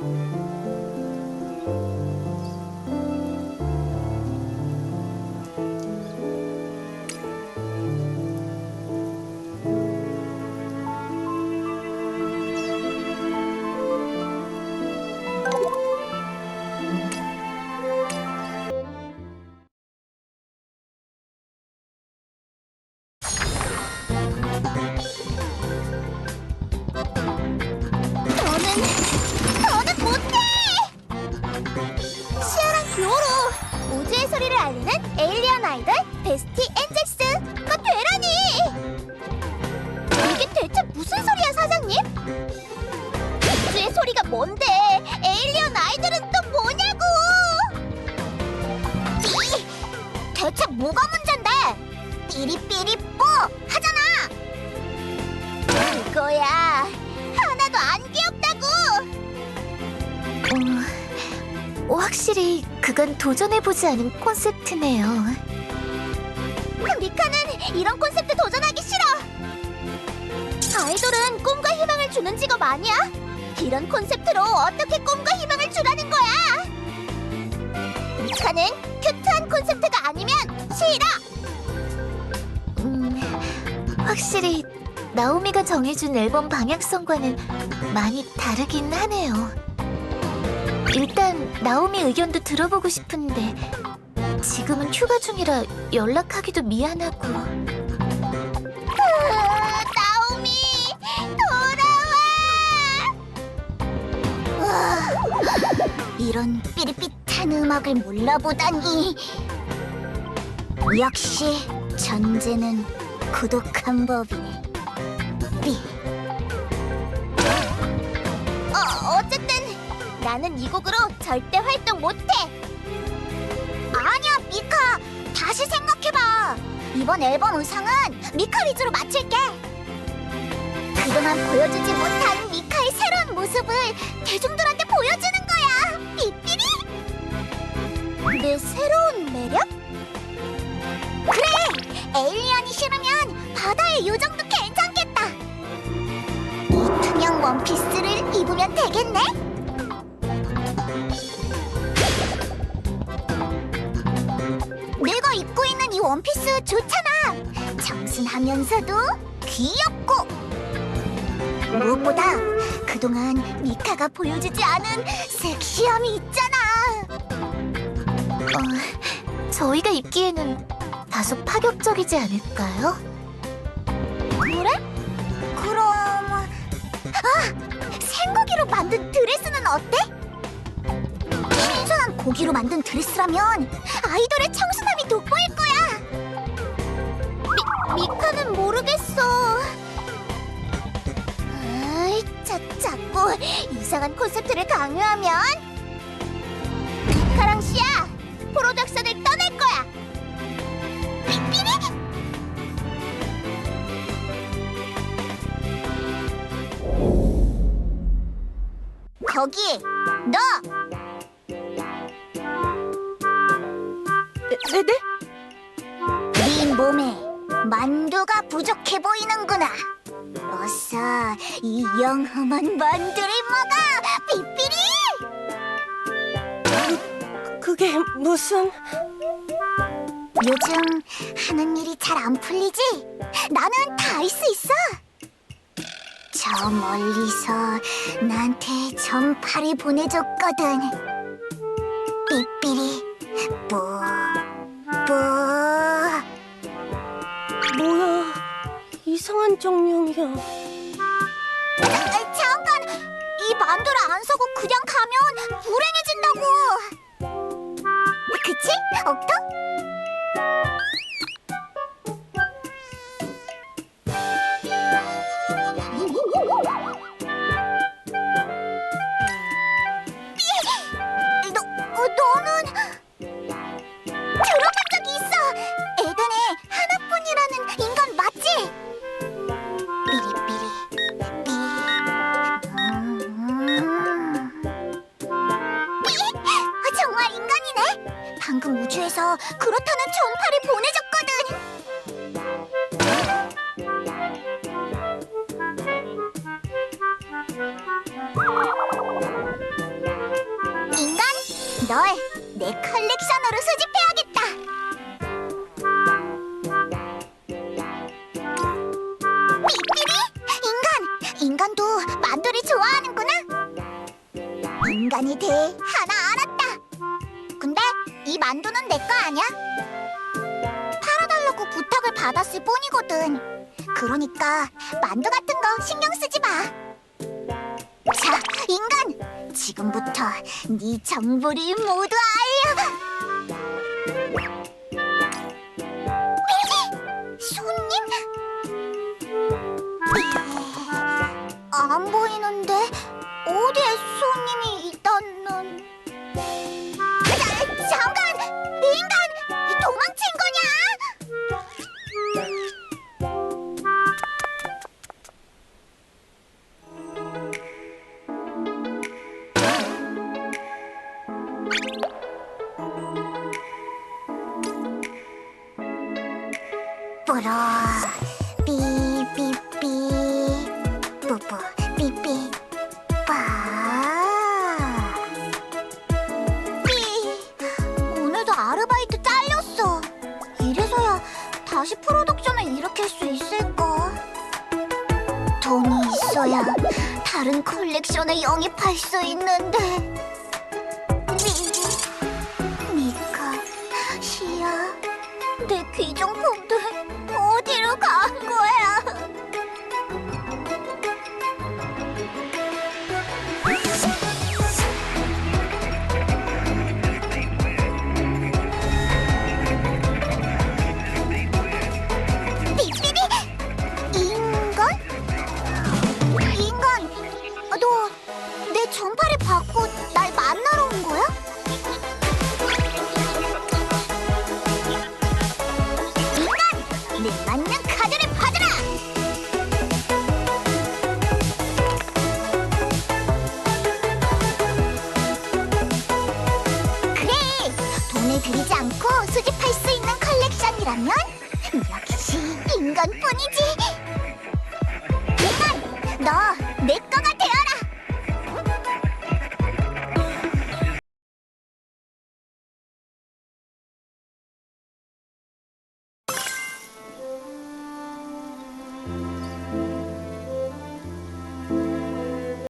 너는 확실히 그건 도전해보지 않은 콘셉트네요. 미카는 이런 콘셉트 도전하기 싫어! 아이돌은 꿈과 희망을 주는 직업 아니야? 이런 콘셉트로 어떻게 꿈과 희망을 주라는 거야? 미카는 큐트한 콘셉트가 아니면 싫어! 음, 확실히 나오미가 정해준 앨범 방향성과는 많이 다르긴 하네요. 일단 나오미 의견도 들어보고 싶은데 지금은 휴가 중이라 연락하기도 미안하고. 나오미 돌아와! 이런 삐릿삐릿한 음악을 몰라보다니. 역시 전제는 고독한 법이네. 나는 이 곡으로 절대 활동 못해. 아니야, 미카. 다시 생각해봐. 이번 앨범 의상은 미카 위주로 맞출게. 그동안 보여주지 못한 미카의 새로운 모습을 대중들한테 보여주는 거야. 삐삐리. 내 새로운 매력? 그래! 에일리언이 싫으면 바다의 요정도 괜찮겠다. 이 투명 원피스를 입으면 되겠네? 하면서도 귀엽고. 무엇보다 그동안 미카가 보여주지 않은 섹시함이 있잖아. 어, 저희가 입기에는 다소 파격적이지 않을까요? 그래? 그럼 아! 생고기로 만든 드레스는 어때? 신선한 고기로 만든 드레스라면 아이돌의 청순함이 돋보일 거야. 모르겠어. 아이, 자, 자꾸 이상한 콘셉트를 강요하면 미카랑 시아 프로덕션을 떠날 거야. 삐삐리! 거기 너 네 네? 네 몸에 만두가 부족해 보이는구나. 어서 이 영험한 만두를 먹어, 삐삐리! 그게 무슨... 요즘 하는 일이 잘 안 풀리지? 나는 다할수 있어. 저 멀리서 나한테 전파를 보내줬거든. 삐삐리, 뿌, 이상한 정령이야. 방금 우주에서 그렇다는 전파를 보내줬거든. 널내 컬렉션으로 수집해야겠다. 삐삐리 인간 인간도 만두를 좋아하는구나. 인간이 돼 만두는 내 거 아니야? 팔아달라고 부탁을 받았을 뿐이거든. 그러니까 만두 같은 거 신경 쓰지 마. 자, 인간, 지금부터 네 정보를 모두 알려. 손님? 안 보이는데 어디에 손님이 있다는? 뿌러 삐삐삐 뿌뿌 삐삐 빠 삐. 오늘도 아르바이트 잘렸어. 이래서야 다시 프로덕션을 일으킬 수 있을까? 돈이 있어야 다른 컬렉션에 영입할 수 있는데. 미, 미카, 시야, 내 귀정품들. 받고 날 만나러 온 거야? 인간! 내 만난 카드를 받으라! 그래! 돈을 들이지 않고 수집할 수 있는 컬렉션이라면 역시 인간뿐!